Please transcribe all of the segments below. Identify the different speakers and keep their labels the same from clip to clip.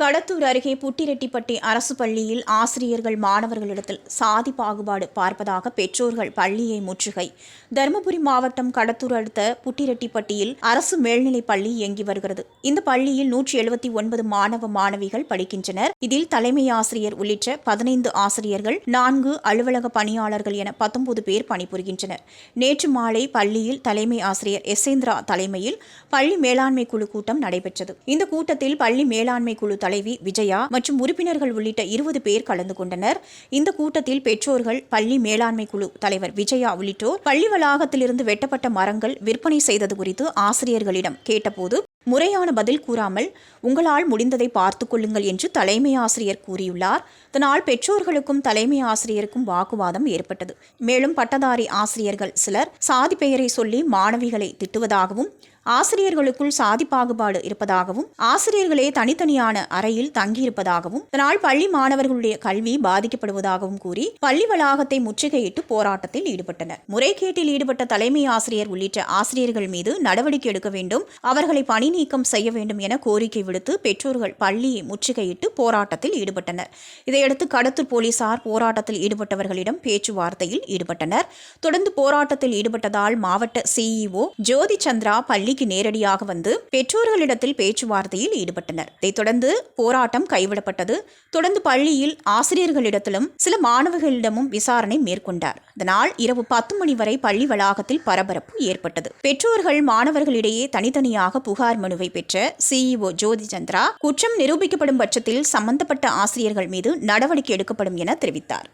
Speaker 1: கடத்தூர் அருகே புட்டிரெட்டிப்பட்டி அரசு பள்ளியில் ஆசிரியர்கள் மாணவர்களிடத்தில் சாதி பாகுபாடு பார்ப்பதாக பெற்றோர்கள் பள்ளியை முற்றுகை. தருமபுரி மாவட்டம் கடத்தூர் அடுத்த புட்டிரெட்டிப்பட்டியில் அரசு மேல்நிலைப் பள்ளி இயங்கி வருகிறது. இந்த பள்ளியில் நூற்றி எழுபத்தி ஒன்பது மாணவ மாணவிகள் படிக்கின்றனர். இதில் தலைமை ஆசிரியர் உள்ளிட்ட பதினைந்து ஆசிரியர்கள் நான்கு அலுவலக பணியாளர்கள் என பத்தொன்பது பேர் பணிபுரிகின்றனர். நேற்று மாலை பள்ளியில் தலைமை ஆசிரியர் எசேந்திரா தலைமையில் பள்ளி மேலாண்மை குழு கூட்டம் நடைபெற்றது. இந்த கூட்டத்தில் பள்ளி மேலாண்மை குழு தலைவி விஜயா மற்றும் உறுப்பினர்கள் உள்ளிட்ட இருபது பேர் கலந்து கொண்டனர். இந்த கூட்டத்தில் பெற்றோர்கள் பள்ளி மேலாண்மை குழு தலைவர் விஜயா உள்ளிட்டோர் பள்ளி வளாகத்திலிருந்து வெட்டப்பட்ட மரங்கள் விற்பனை செய்தது குறித்து ஆசிரியர்களிடம் கேட்டபோது முறையான பதில் கூறாமல் உங்களால் முடிந்ததை பார்த்துக் கொள்ளுங்கள் என்று தலைமை ஆசிரியர் கூறியுள்ளார். இதனால் பெற்றோர்களுக்கும் தலைமை ஆசிரியருக்கும் வாக்குவாதம் ஏற்பட்டது. மேலும் பட்டதாரி ஆசிரியர்கள் சிலர் சாதி பெயரை சொல்லி மாணவிகளை திட்டுவதாகவும் ஆசிரியர்களுக்குள் சாதி பாகுபாடு இருப்பதாகவும் ஆசிரியர்களே தனித்தனியான அறையில் தங்கியிருப்பதாகவும் இதனால் பள்ளி மாணவர்களுடைய கல்வி பாதிக்கப்படுவதாகவும் கூறி பள்ளி வளாகத்தை முற்றுகையிட்டு போராட்டத்தில் ஈடுபட்டனர். முறைகேட்டில் ஈடுபட்ட தலைமை ஆசிரியர் உள்ளிட்ட ஆசிரியர்கள் மீது நடவடிக்கை எடுக்க வேண்டும் அவர்களை பணி நீக்கம் செய்ய வேண்டும் என கோரிக்கை விடுத்து பெற்றோர்கள் பள்ளியை முற்றுகையிட்டு போராட்டத்தில் ஈடுபட்டனர். இதையடுத்து கடத்தூர் போலீசார் போராட்டத்தில் ஈடுபட்டவர்களிடம் பேச்சுவார்த்தையில் ஈடுபட்டனர். தொடர்ந்து போராட்டத்தில் ஈடுபட்டதால் மாவட்ட சிஇஓ ஜோதி சந்திரா பள்ளி பள்ளிக்கு நேரடியாக வந்து பெற்றோர்களிடத்தில் பேச்சுவார்த்தையில் ஈடுபட்டனர். இதைத் தொடர்ந்து போராட்டம் கைவிடப்பட்டது. தொடர்ந்து பள்ளியில் ஆசிரியர்களிடத்திலும் சில மாணவர்களிடமும் விசாரணை மேற்கொண்டார். இதனால் இரவு பத்து மணி வரை பள்ளி வளாகத்தில் பரபரப்பு ஏற்பட்டது. பெற்றோர்கள் மாணவர்களிடையே தனித்தனியாக புகார் மனுவை பெற்ற சிஇஓ ஜோதி சந்திரா குற்றம் நிரூபிக்கப்படும் பட்சத்தில் சம்பந்தப்பட்ட ஆசிரியர்கள் மீது நடவடிக்கை எடுக்கப்படும் என தெரிவித்தார்.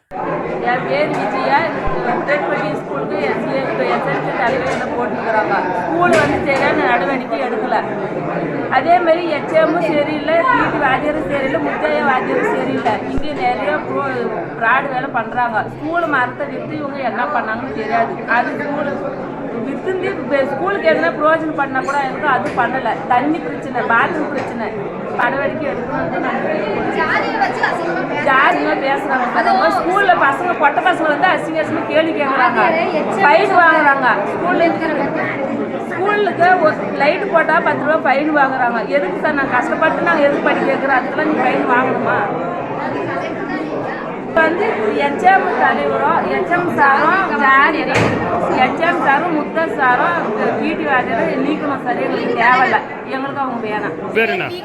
Speaker 2: என் பேர் விஜயா? ஸ்கூலுக்கு எஸ்எல்சி தலைவர் என்ன போட்டுக்கிறாங்க ஸ்கூல் வந்து சரியான நடவடிக்கை எடுக்கல. அதே மாதிரி எச்எம்மும் சரியில்லை பிடி வாத்தியாரும் சரியில்லை முத்தைய வாத்தியாரும் சரியில்லை. இங்கே நிறைய ப்ரோ ஃப்ராடு வேலை பண்ணுறாங்க ஸ்கூல் மரத்தை விற்று இவங்க என்ன பண்ணாங்கன்னு தெரியாது. அது ஸ்கூலு வித்துந்து ஸ்கூலுக்கு என்ன பிரயோஜனம் பண்ணால் கூட எனக்கு அது பண்ணலை. தண்ணி பிரச்சனை பாத்ரூம் பிரச்சனை. நடவடிக்கை எடுக்கணும்னு நான் ஜாதிமா பேசுறாங்க. ஸ்கூல்ல பசங்க பொட்ட பசங்க வந்து அசிங்க அசிங்க கேள்வி கேட்கறாங்க ஃபைன் வாங்குறாங்க. ஸ்கூல்ல ஸ்கூலுக்கு லைட் போட்டா பத்து ரூபா ஃபைன் வாங்குறாங்க. எதுக்கு சார் நான் கஷ்டப்பட்டு நாங்கள் எதுக்கு படிக்க வைக்கிறோம் அதுக்கெல்லாம் நீ ஃபைன் வாங்கணுமா? வந்து எச்எம் தலைவரும் எச்எம் சாரும் ஜாதி எச்எம் சாரும் முத்த சாரும் பிடி வாத்தியாரும் நீக்கணும் சார். எங்களுக்கு தேவையில்ல. எங்களுக்கு அவங்க வேணாம்.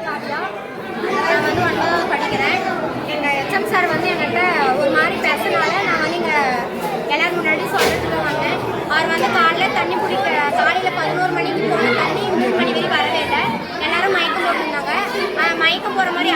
Speaker 3: காவியா நான் வந்து ஒன்பதாவது படிக்கிறேன் எங்கள் ஹெச்எம் சார் வந்து என்கிட்ட ஒரு மாதிரி பேசுனால நான் வந்து இங்கே எல்லாரும் முன்னாடி சொல்கிறதுக்கு வந்தேன். அவர் வந்து காலைல தண்ணி பிடிக்க காலையில் பதினோரு மணிக்கு தண்ணி மூணு மணி வரைக்கும் வரவே இல்லை. எல்லாரும் மயக்கம் போட்டிருந்தாங்க. மயக்கம் போகிற மாதிரி